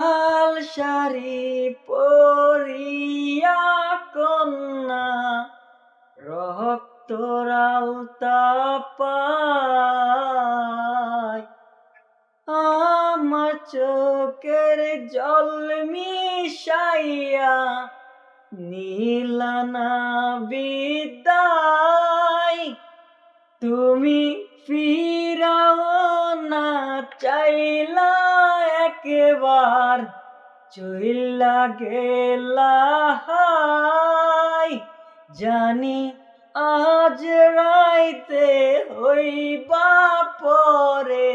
লাল শাড়ি পরিয়া কন্যা রক্তর আলতা পায়। আমার চোখের জল মিশাইয়া নীলানা বিদায়, তুমি ফিরাও একবার চইলা গেলা হাই জানি আজ রাইতে হইবা পরে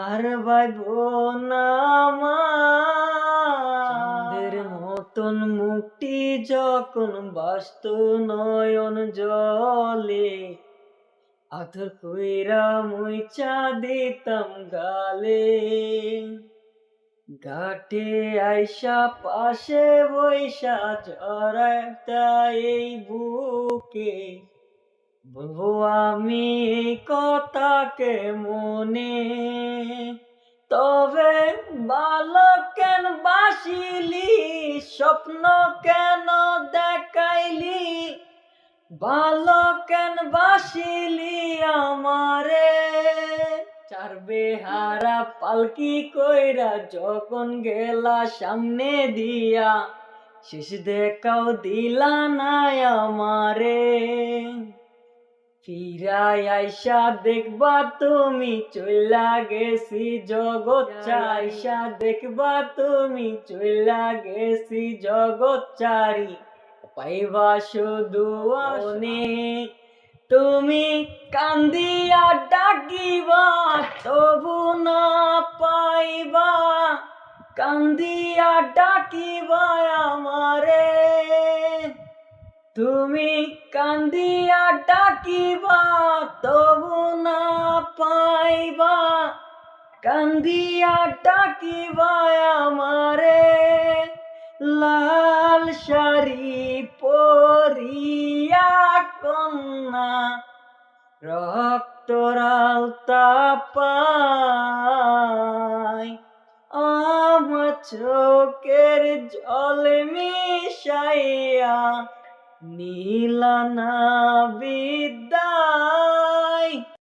আর বাইব না চাঁদের মতন মুক্তি যখন বাস্ত নয়ন জলে আধর কইরা মুইচা দিতাম গালে। ঘাটে আইসা পাশে বৈশা জড়াইতা এই বুকে। বলব, আমি কথাকে মনে, তবে বালক কেন বাসিলি, স্বপ্ন কেন দেখাইলি? বালক কেন বাসিলি আমারে চারবে হারা পালকি কইরা যখন গেলা সামনে দিয়া, শেষ দেখাও দিলা না আমারে। ফিরাই আইসা দেখবা তুমি চইলা গেছি, জগৎ চাইসা দেখবা তুমি চইলা গেছি, জগৎ চারি পাইবা শুধু আনে তুমি কান্দিয়া ডাকিবা, তবু না পাইবা। কান্দিয়া ডাকিবা আমারে। তুমি কান্দিয়া ডাকিবা, তবু না পাইবা। কান্দিয়া ডাকিবা রক্তরালতা পায় আমার চোখের জল মিশাইয়া নীলানা বিদায়